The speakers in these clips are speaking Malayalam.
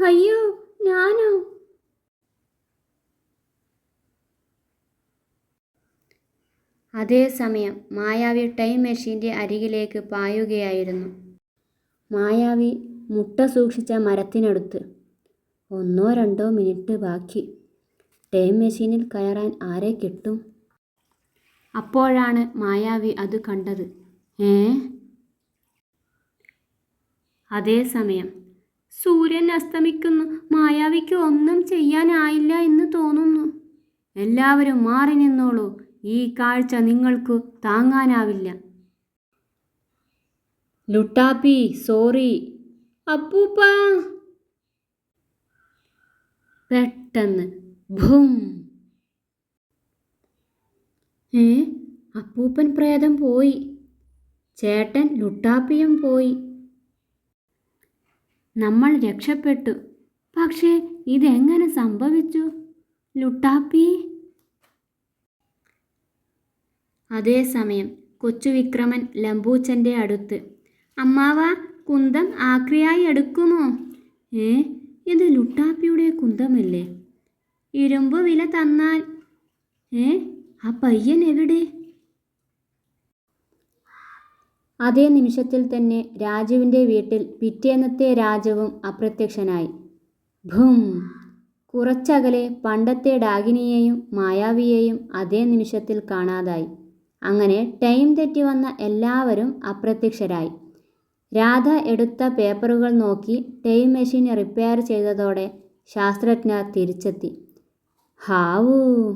അയ്യോ ഞാനോ? അതേസമയം മായാവി ടൈം മെഷീന്റെ അരികിലേക്ക് പായുകയായിരുന്നു. മായാവി മുട്ട സൂക്ഷിച്ച മരത്തിനടുത്ത് ഒന്നോ രണ്ടോ മിനിറ്റ് ബാക്കി. ടൈം മെഷീനിൽ കയറാൻ ആരെ കിട്ടും? അപ്പോഴാണ് മായാവി അത് കണ്ടത്. ഏ? അതേസമയം സൂര്യൻ അസ്തമിക്കുന്നു. മായാവിക്ക് ഒന്നും ചെയ്യാനായില്ല എന്ന് തോന്നുന്നു. എല്ലാവരും മാറി നിന്നോളൂ. ഈ കാഴ്ച നിങ്ങൾക്ക് താങ്ങാനാവില്ല. ലുട്ടാപ്പി സോറി. അപ്പൂപ്പ. പെട്ടെന്ന്. ഭൂം. ഏ അപ്പൂപ്പൻ പ്രേതം പോയി. ചേട്ടൻ ലുട്ടാപ്പിയും പോയി. നമ്മൾ രക്ഷപ്പെട്ടു. പക്ഷേ ഇതെങ്ങനെ സംഭവിച്ചു? ലുട്ടാപ്പി? അതേസമയം കൊച്ചു വിക്രമൻ ലംബൂച്ചന്റെ അടുത്ത് അമ്മാവ കുന്തം ആക്രിയായി എടുക്കുമോ? ഏ ഇത് ലുട്ടാപ്പിയുടെ കുന്തമല്ലേ? ഇരുമ്പ് വില തന്നാൽ? ഏ ആ പയ്യൻ എവിടെ? അതേ നിമിഷത്തിൽ തന്നെ രാജുവിന്റെ വീട്ടിൽ പിറ്റേന്നത്തെ രാജവും അപ്രത്യക്ഷനായി. ഭൂം. കുറച്ചകലെ പണ്ടത്തെ ഡാഗിനിയെയും മായാവിയെയും അതേ നിമിഷത്തിൽ കാണാതായി. അങ്ങനെ ടൈം തെറ്റി വന്ന എല്ലാവരും അപ്രത്യക്ഷരായി. രാധ എടുത്ത പേപ്പറുകൾ നോക്കി ടൈം മെഷീൻ റിപ്പയർ ചെയ്തതോടെ ശാസ്ത്രജ്ഞ തിരിച്ചെത്തി. ഹാവൂ.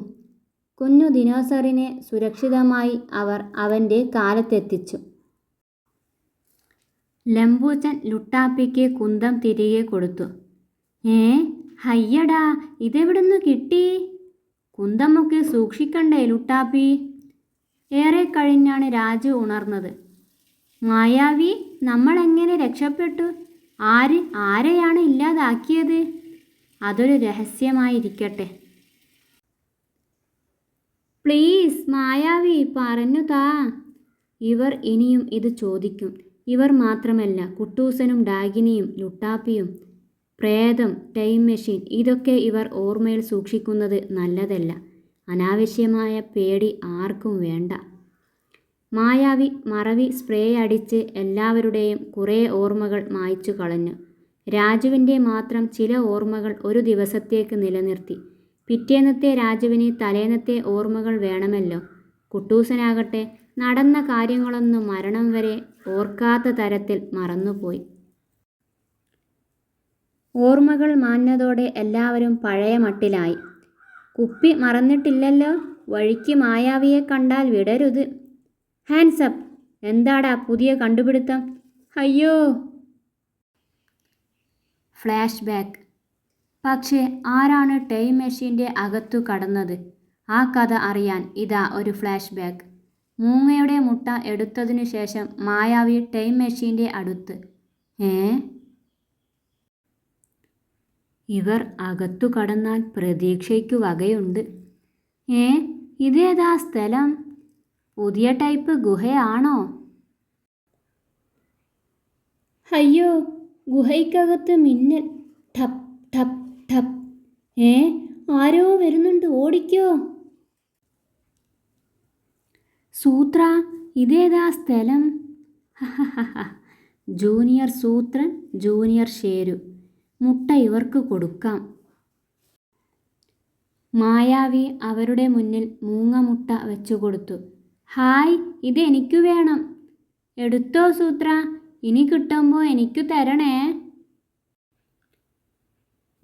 കുഞ്ഞു ദിനോസറിനെ സുരക്ഷിതമായി അവർ അവന്റെ കാലത്തെത്തിച്ചു. ലംബൂച്ചൻ ലുട്ടാപ്പിക്ക് കുന്തം തിരികെ കൊടുത്തു. ഏ ഹയ്യടാ ഇതെവിടുന്ന് കിട്ടി? കുന്തമൊക്കെ സൂക്ഷിക്കണ്ടേ ലുട്ടാപ്പി? ഏറെ കഴിഞ്ഞാണ് രാജു ഉണർന്നത്. മായാവി നമ്മൾ എങ്ങനെ രക്ഷപ്പെട്ടു? ആര് ആരെയാണ് ഇല്ലാതാക്കിയത്? അതൊരു രഹസ്യമായിരിക്കട്ടെ. പ്ലീസ് മായാവി പറഞ്ഞു താ. ഇവർ ഇനിയും ഇത് ചോദിക്കും. ഇവർ മാത്രമല്ല കുട്ടൂസനും ഡാഗിനിയും ലുട്ടാപ്പിയും പ്രേതം ടൈം മെഷീൻ ഇതൊക്കെ ഇവർ ഓർമ്മയിൽ സൂക്ഷിക്കുന്നത് നല്ലതല്ല. അനാവശ്യമായ പേടി ആർക്കും വേണ്ട. മായാവി മറവി സ്പ്രേ അടിച്ച് എല്ലാവരുടെയും കുറേ ഓർമ്മകൾ മായ്ച്ചു കളഞ്ഞു. രാജുവിന്റെ മാത്രം ചില ഓർമ്മകൾ ഒരു ദിവസത്തേക്ക് നിലനിർത്തി. പിറ്റേന്നത്തെ രാജുവിന് തലേന്നത്തെ ഓർമ്മകൾ വേണമല്ലോ. കുട്ടൂസനാകട്ടെ നടന്ന കാര്യങ്ങളൊന്നും മരണം വരെ ഓർക്കാത്ത തരത്തിൽ മറന്നുപോയി. ഓർമ്മകൾ മാഞ്ഞതോടെ എല്ലാവരും പഴയ മട്ടിലായി. കുപ്പി മറന്നിട്ടില്ലല്ലോ? വഴിക്ക് മായാവിയെ കണ്ടാൽ വിടരുത്. ഹാൻസപ്പ് എന്താടാ പുതിയ കണ്ടുപിടുത്തം? അയ്യോ. ഫ്ലാഷ് ബാക്ക് പക്ഷേ ആരാണ് ടൈം മെഷീന്റെ അകത്തു കടന്നത്? ആ കഥ അറിയാൻ ഇതാ ഒരു ഫ്ലാഷ് ബാക്ക് മൂങ്ങയുടെ മുട്ട എടുത്തതിനു ശേഷം മായാവി ടൈം മെഷീന്റെ അടുത്ത് ഏ? ഇവർ അകത്തു കടന്നാൽ പ്രതീക്ഷയ്ക്കു വകയുണ്ട്. ഏ? ഇതേതാ സ്ഥലം? പുതിയ ടൈപ്പ് ഗുഹയാണോ? അയ്യോ ഗുഹയ്ക്കകത്ത് മിന്നൽ. ടപ് ടപ് ടപ്. ഏ? ആരോ വരുന്നുണ്ട് ഓടിക്കോ. സൂത്ര ഇതേതാ സ്ഥലം? Junior Soothran junior Sheru. മുട്ട ഇവർക്ക് കൊടുക്കാം. മായാവി അവരുടെ മുന്നിൽ മൂങ്ങമുട്ട വെച്ചു കൊടുത്തു ഹായ് എനിക്കു വേണം. എടുത്തോ സൂത്ര ഇനി കിട്ടുമ്പോൾ എനിക്കു തരണേ.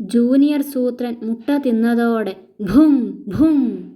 ജൂനിയർ സൂത്രൻ മുട്ട തിന്നതോടെ ഭും ഭും.